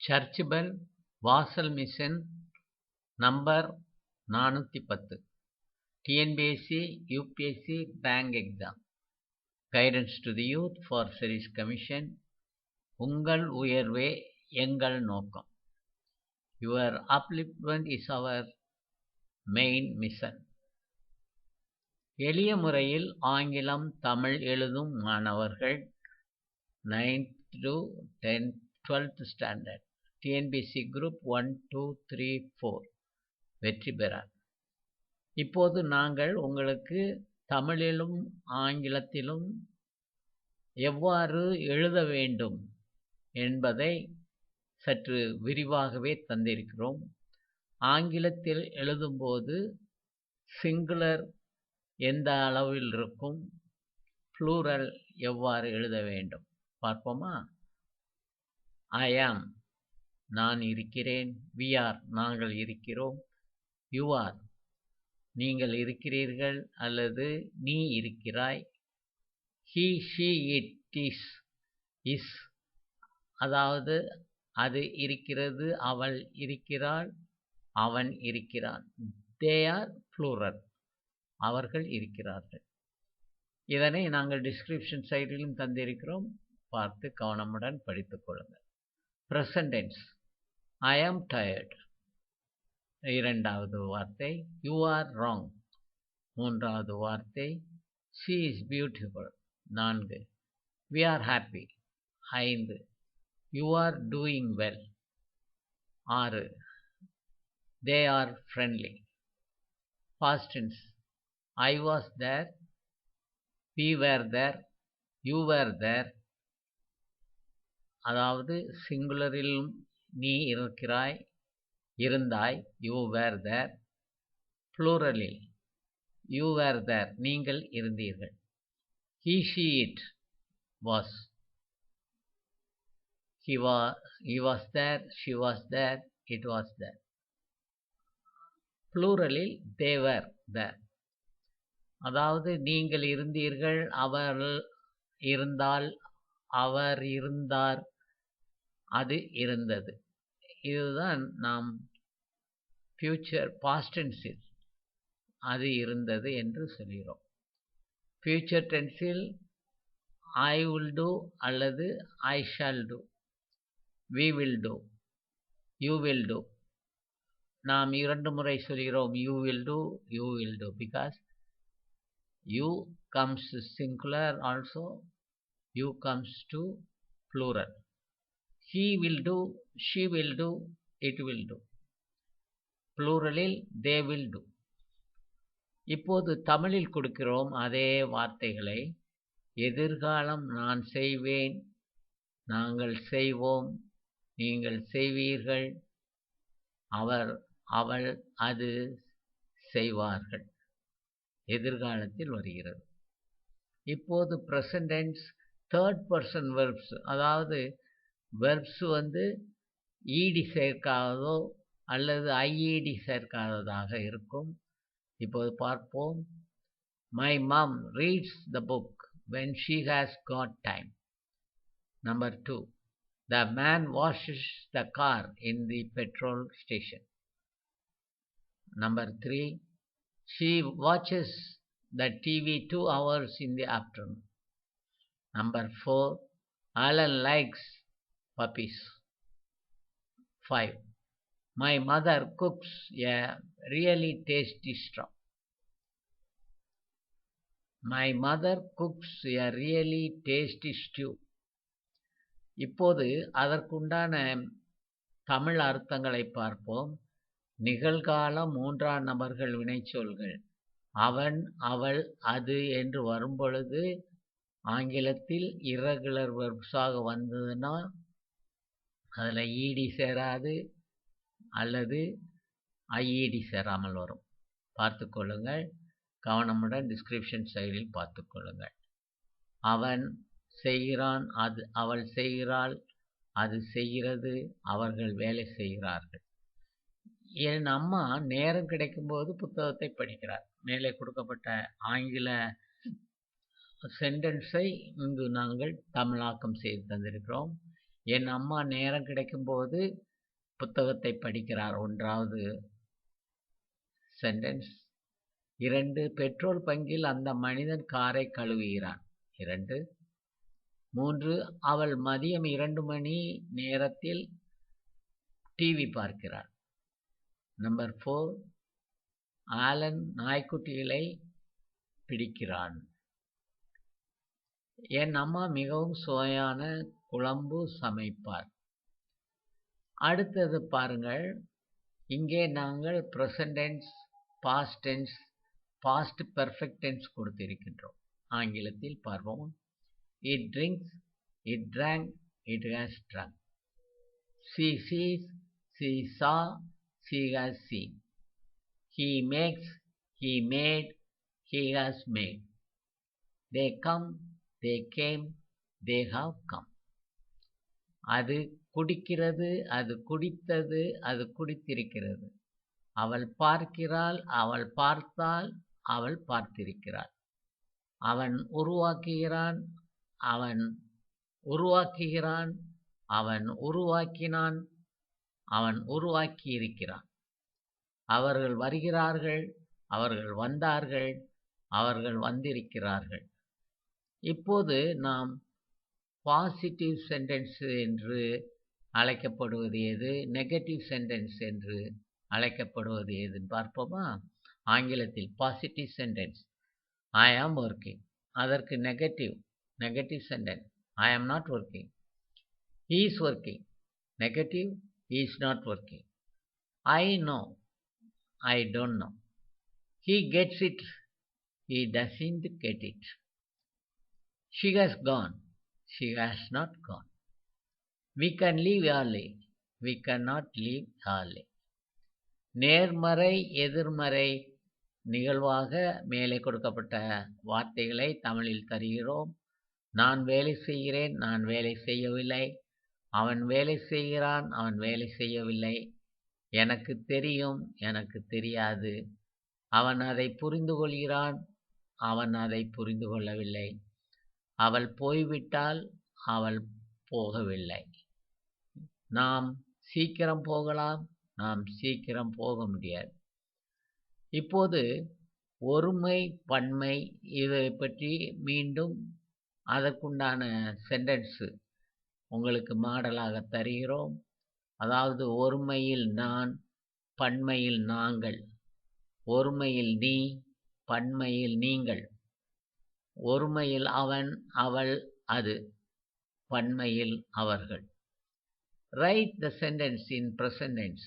Search bell வாசல் mission number நானூற்றி பத்து TNPSC UPSC bank exam guidance to the youth for service commission உங்கள் உயர்வே எங்கள் நோக்கம். Your upliftment is our main mission எளிய முறையில் ஆங்கிலம் தமிழ் எழுதும் மாணவர்கள் ninth to tenth twelfth standard TNPSC group one two three four வெற்றி பெறார். இப்போது நாங்கள் உங்களுக்கு தமிழிலும் ஆங்கிலத்திலும் எவ்வாறு எழுத வேண்டும் என்பதை சற்று விரிவாகவே தந்திருக்கிறோம். ஆங்கிலத்தில் எழுதும்போது சிங்குலர் எந்த அளவில் இருக்கும்? ப்ளூரல் எவ்வாறு எழுத வேண்டும்? பார்ப்போமா? ஐ ஆம் நான் இருக்கிறேன். வி ஆர் நாங்கள் இருக்கிறோம். யூ ஆர் நீங்கள் இருக்கிறீர்கள் அல்லது நீ இருக்கிறாய். He she it is is அதாவது அது இருக்கிறது அவள் இருக்கிறாள் அவன் இருக்கிறான். தே ஆர் ஃப்ளூரல் அவர்கள் இருக்கிறார்கள். இதனை நாங்கள் டிஸ்கிரிப்ஷன் சைடிலும் தந்திருக்கிறோம். பார்த்து கவனமுடன் படித்துக் கொள்ளுங்கள். ப்ரெசன்டென்ஸ் ஐ ஆம் டயர்ட் இரண்டாவது வார்த்தை யூ ஆர் ராங் மூன்றாவது வார்த்தை ஷீ இஸ் பியூட்டிஃபுல் நான்கு வி ஆர் ஹாப்பி ஐந்து யூ ஆர் டூயிங் வெல் ஆறு they are friendly past tense I was there we were there you were there அதாவது சிங்குலரிலும் நீ இருக்கிறாய் இருந்தாய் you were there ப்ளூரலில் you were there நீங்கள் இருந்தீர்கள். He she it was he was he was there she was there it was there ப்ளூரலில் they were there அதாவது நீங்கள் இருந்தீர்கள் அவர் இருந்தால் அவர் இருந்தார் அது இருந்தது. இதுதான் நாம் ஃப்யூச்சர் பாஸ்டென்ஸில் அது இருந்தது என்று சொல்கிறோம். ஃப்யூச்சர் டென்ஸில் ஐ வில் டூ அல்லது I shall do we will do you will do நாம் இரண்டு முறை சொல்கிறோம். You will do you will do because you comes singular also you comes to plural he will do she will do it will do ப்ளூரலில் they will do இப்போது தமிழில் கொடுக்கிறோம் அதே வார்த்தைகளை எதிர்காலம் நான் செய்வேன் நாங்கள் செய்வோம் நீங்கள் செய்வீர்கள் அவர் அவள் அது செய்வார்கள். எதிர்காலத்தில் வருகிறது. இப்போது present tense third person verbs அதாவது வெர்ப்ஸ் வந்து ஈடி சேர்க்காததோ அல்லது ஐஇடி சேர்க்காததாக இருக்கும். இப்போது பார்ப்போம். My mum reads the book when she has got time number two the man washes the car in the petrol station number three she watches the TV two hours in the afternoon number four Allen likes puppies. 5. My mother cooks a really tasty straw. My mother cooks a really tasty stew. இப்போது அதற்குண்டான தமிழ் அர்த்தங்களை பார்ப்போம் நிகழ்கால மூன்றாம் நபர்கள் வினைச்சொல்கள் அவன் அவள் அது என்று வரும்பொழுது ஆங்கிலத்தில் இரகுலர் வெர்ப்ஸாக வந்ததுன்னா அதில் ஈடி சேராது அல்லது ஐஇடி சேராமல் வரும். பார்த்துக்கொள்ளுங்கள் கவனமுடன் டிஸ்கிரிப்ஷன் செயலில் பார்த்துக்கொள்ளுங்கள் அவன் செய்கிறான் அது அவள் செய்கிறாள் அது செய்கிறது அவர்கள் வேலை செய்கிறார்கள். என் அம்மா நேரம் கிடைக்கும்போது புத்தகத்தை படிக்கிறார். மேலே கொடுக்கப்பட்ட ஆங்கில சென்டென்ஸை இங்கு நாங்கள் தமிழாக்கம் செய்து தந்திருக்கிறோம். என் அம்மா நேரம் கிடைக்கும்போது புத்தகத்தை படிக்கிறார். ஒன்றாவது சென்டென்ஸ் இரண்டு பெட்ரோல் பங்கில் அந்த மனிதன் காரை கழுவுகிறான். இரண்டு. மூன்று அவள் மதியம் இரண்டு மணி நேரத்தில் டிவி பார்க்கிறாள். நம்பர் ஃபோர் ஆலன் நாய்க்குட்டிகளை பிடிக்கிறான். என் அம்மா மிகவும் சுவையான குழம்பு சமைப்பார். அடுத்தது பாருங்கள். இங்கே நாங்கள் present past tense past tense past perfect tense கொடுத்திருக்கின்றோம். ஆங்கிலத்தில் பார்ப்போம். It drinks it drank it has drunk she sees she saw she has seen he makes he made he has made they come they came they have come அது குடிக்கிறது அது குடித்தது அது குடித்திருக்கிறது. அவள் பார்க்கிறாள் அவள் பார்த்தாள் அவள் பார்த்திருக்கிறாள். அவன் உருவாக்குகிறான் அவன் உருவாக்குகிறான் அவன் உருவாக்கினான் அவன் உருவாக்கியிருக்கிறான். அவர்கள் வருகிறார்கள் அவர்கள் வந்தார்கள் அவர்கள் வந்திருக்கிறார்கள். இப்போது நாம் பாசிட்டிவ் சென்டென்ஸ் என்று அழைக்கப்படுவது எது? நெகட்டிவ் சென்டென்ஸ் என்று அழைக்கப்படுவது எதுன்னு பார்ப்போமா? ஆங்கிலத்தில் பாசிட்டிவ் சென்டென்ஸ் ஐ ஆம் ஒர்க்கிங் அதற்கு negative negative sentence I am not working is is working negative is is not working I know I don't know he gets it he doesn't get it she has gone she has not gone. We can leave early. We cannot leave early. நேர்மறை எதிர்மறை நிகழ்வாக மேலே கொடுக்கப்பட்ட வார்த்தைகளை தமிழில் தருகிறோம் நான் வேலை செய்கிறேன் நான் வேலை செய்யவில்லை அவன் வேலை செய்கிறான் அவன் வேலை செய்யவில்லை எனக்கு தெரியும் எனக்கு தெரியாது அவன் அதை புரிந்து கொள்கிறான் அவன் அதை புரிந்து கொள்ளவில்லை அவள் போய்விட்டால் அவள் போகவில்லை. நாம் சீக்கிரம் போகலாம் நாம் சீக்கிரம் போக முடியாது. இப்போது ஒருமை பன்மை இதை பற்றி மீண்டும் அதற்குண்டான சென்டென்ஸு உங்களுக்கு மாடலாக தருகிறோம். அதாவது ஒருமையில் நான் பன்மையில் நாங்கள். ஒருமையில் நீ பன்மையில் நீங்கள். ஒருமையில் அவன் அவள் அது பன்மையில் அவர்கள். Write the sentence in present tense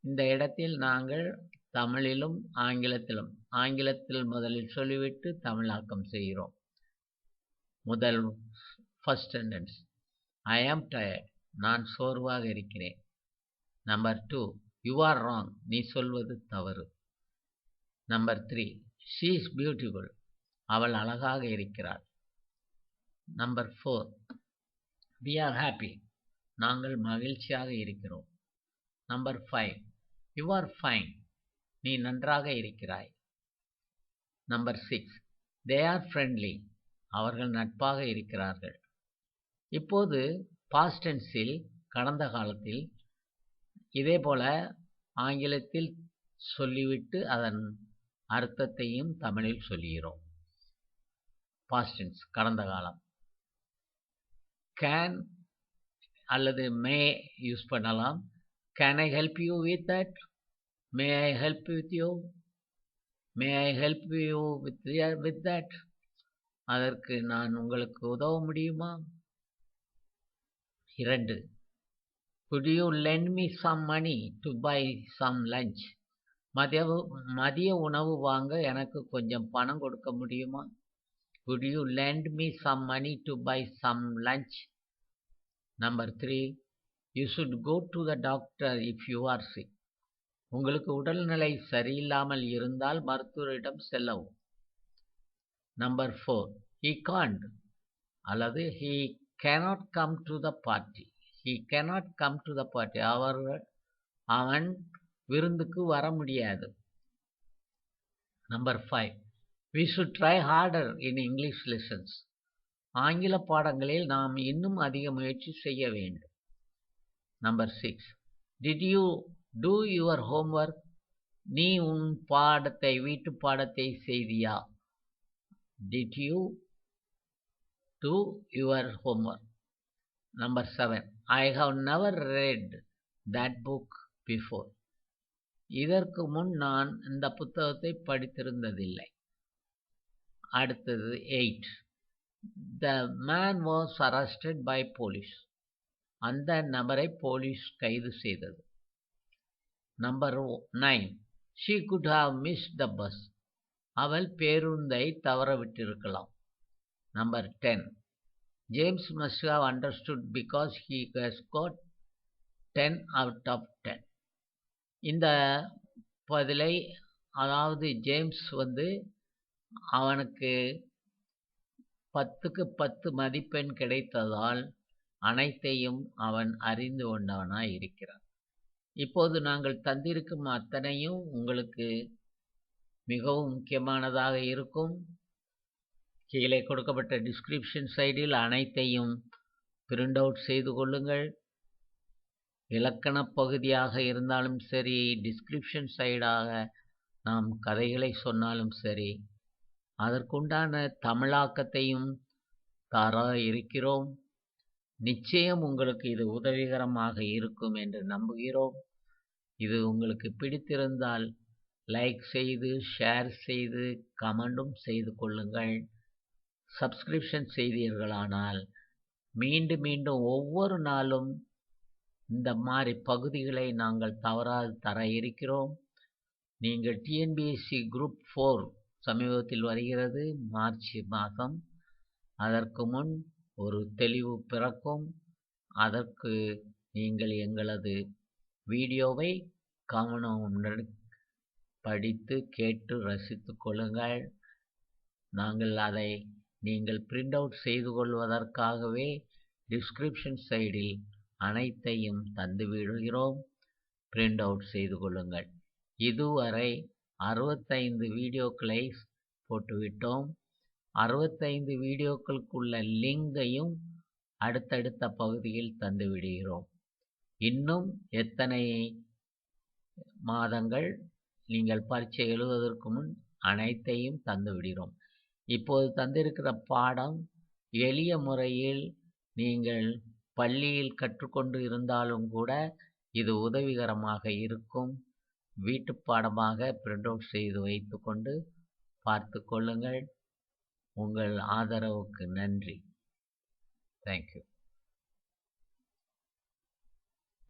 இந்த இடத்தில் நாங்கள் தமிழிலும் ஆங்கிலத்திலும் ஆங்கிலத்தில் முதலில் சொல்லிவிட்டு தமிழாக்கம் செய்கிறோம். முதல் ஃபஸ்ட் சென்டென்ஸ் ஐ ஆம் டயர்ட் நான் சோர்வாக இருக்கிறேன். Number two you are wrong நீ சொல்வது தவறு. Number three she is beautiful அவள் அழகாக இருக்கிறாள். Number four we are happy நாங்கள் மகிழ்ச்சியாக இருக்கிறோம். Number five you are fine நீ நன்றாக இருக்கிறாய். Number six they are friendly அவர்கள் நட்பாக இருக்கிறார்கள். இப்போது பாஸ்டன்ஸில் கடந்த காலத்தில் இதே போல ஆங்கிலத்தில் சொல்லிவிட்டு அதன் அர்த்தத்தையும் தமிழில் சொல்கிறோம் பாஸ்டென்ஸ் கடந்த காலம். கேன் அல்லது மே யூஸ் பண்ணலாம். Can I help you with that may I help with you may I help you with with that அதற்கு நான் உங்களுக்கு உதவ முடியுமா? இரண்டு. Could you lend me some money to buy some lunch மதிய மதிய உணவு வாங்க எனக்கு கொஞ்சம் பணம் கொடுக்க முடியுமா? Could you lend me some money to buy some lunch number three you should go to the doctor if you are sick. உங்களுக்கு உடல்நிலை சரியில்லாமல் இருந்தால் மருத்துவரிடம் செல்லவும். நம்பர் ஃபோர் ஹீ காண்ட் அல்லது he cannot come to the party he cannot come to the party அவர்கள் அவன் விருந்துக்கு வர முடியாது. Number five we should try harder in English lessons ஆங்கில பாடங்களில் நாம் இன்னும் அதிக முயற்சி செய்ய வேண்டும். Number six did you do your homework நீ உன் பாடத்தை வீட்டு பாடத்தை செய்தியா? Did you do your homework number seven I have never read that book before இதற்கு முன் நான் இந்த புத்தகத்தை படித்திருந்ததில்லை. அடுத்தது eight the man was arrested by police அந்த நபரை போலீஸ் கைது செய்தது. Number nine she could have miss the bus அவள் பேருந்தை தவறவிட்டிருக்கலாம். Number ten James must have understood because he has got ten out of ten இந்த பதிலை அதாவது ஜேம்ஸ் வந்து அவனுக்கு பத்துக்கு பத்து மதிப்பெண் கிடைத்ததால் அனைத்தையும் அவன் அறிந்து கொண்டவனாய் இருக்கிறான். இப்போது நாங்கள் தந்திருக்கும் அத்தனையும் உங்களுக்கு மிகவும் முக்கியமானதாக இருக்கும். கீழே கொடுக்கப்பட்ட டிஸ்கிரிப்ஷன் சைடில் அனைத்தையும் பிரிண்ட் அவுட் செய்து கொள்ளுங்கள். இலக்கண பகுதியாக இருந்தாலும் சரி டிஸ்கிரிப்ஷன் சைடாக நாம் கதைகளை சொன்னாலும் சரி அதற்குண்டான தமிழாக்கத்தையும் தர இருக்கிறோம். நிச்சயம் உங்களுக்கு இது உதவிகரமாக இருக்கும் என்று நம்புகிறோம். இது உங்களுக்கு பிடித்திருந்தால் லைக் செய்து ஷேர் செய்து கமெண்டும் செய்து கொள்ளுங்கள். சப்ஸ்கிரிப்ஷன் செய்தீர்களானால் மீண்டும் மீண்டும் ஒவ்வொரு நாளும் இந்த மாதிரி பகுதிகளை நாங்கள் தவறாது தர இருக்கிறோம். நீங்கள் டிஎன்பிஎஸ்சி குரூப் ஃபோர் சமீபத்தில் வருகிறது. மார்ச் மாதம். அதற்கு முன் ஒரு தெளிவு பிறக்கும். அதற்கு நீங்கள் எங்களது வீடியோவை கவனமுடன் படித்து கேட்டு ரசித்து கொள்ளுங்கள். நாங்கள் அதை நீங்கள் பிரிண்ட் அவுட் செய்து கொள்வதற்காகவே டிஸ்கிரிப்ஷன் சைடில் அனைத்தையும் தந்து விடுகிறோம் பிரிண்ட் அவுட் செய்து கொள்ளுங்கள். இதுவரை அறுபத்தைந்து வீடியோக்களை போட்டுவிட்டோம். அறுபத்தைந்து வீடியோக்களுக்குள்ள லிங்கையும் அடுத்தடுத்த பகுதியில் தந்துவிடுகிறோம் இன்னும் எத்தனை மாதங்கள் நீங்கள் பரீட்சை எழுதுவதற்கு முன் அனைத்தையும் தந்துவிடுகிறோம் இப்போது தந்திருக்கிற பாடம் எளிய முறையில் நீங்கள் பள்ளியில் கற்றுக்கொண்டு இருந்தாலும் கூட இது உதவிகரமாக இருக்கும். வீட்டுப் பாடமாக பிரிண்ட் அவுட் செய்து வைத்துக்கொண்டு பார்த்து கொள்ளுங்கள். உங்கள் ஆதரவுக்கு நன்றி. தேங்க்யூ